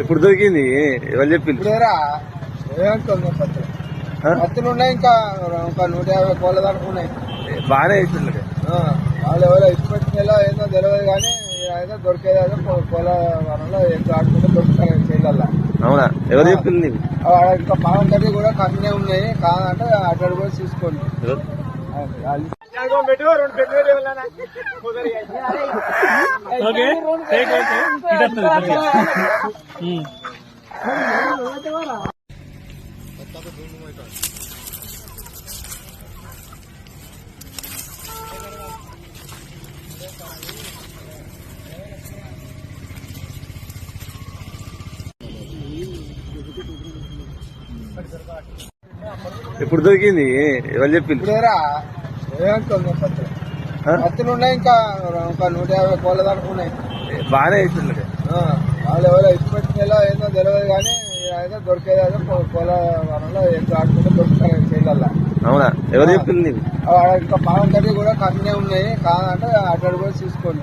ఇప్పుడు దొరికింది? ఎవరు చెప్పింది? పత్తులు ఉన్నాయి ఇంకా ఒక నూట యాభై కోళ్ళ దాకా ఉన్నాయి. బాగానే ఆ, వాళ్ళు ఎవరో ఇచ్చిపెట్టినలో ఏందో తెలియదు కానీ అయితే దొరికేది కోళ్ళ అవునా? ఎవరు చెప్పింది నీకు? ఇంకా పావం కట్టి కూడా కమ్మినే ఉన్నాయి కాదంటే అక్కడ కూడా తీసుకోండి ఎవరు? ఓకే ఇప్పుడు దొరికింది. ఎవరు చెప్పింది? పత్తులు ఉన్నాయి ఇంకా ఒక నూట యాభై కోళ్ళ దాకా ఉన్నాయి. బాగానే వేసిండు ఆ, వాళ్ళు ఎవరో ఇచ్చిపెట్టినలో ఏందో తెలియదు కానీ అయితే దొరికేది కోళ్ళ వనంలో ఎంత ఆడుకుంటే దొరుకుతాయి చేయాల అవునా? ఎవరు చెప్పింది ఇంకా పావం కట్టి కూడా కమ్మినే ఉన్నాయి. కాదంటే అక్కడ కూడా తీసుకోండి?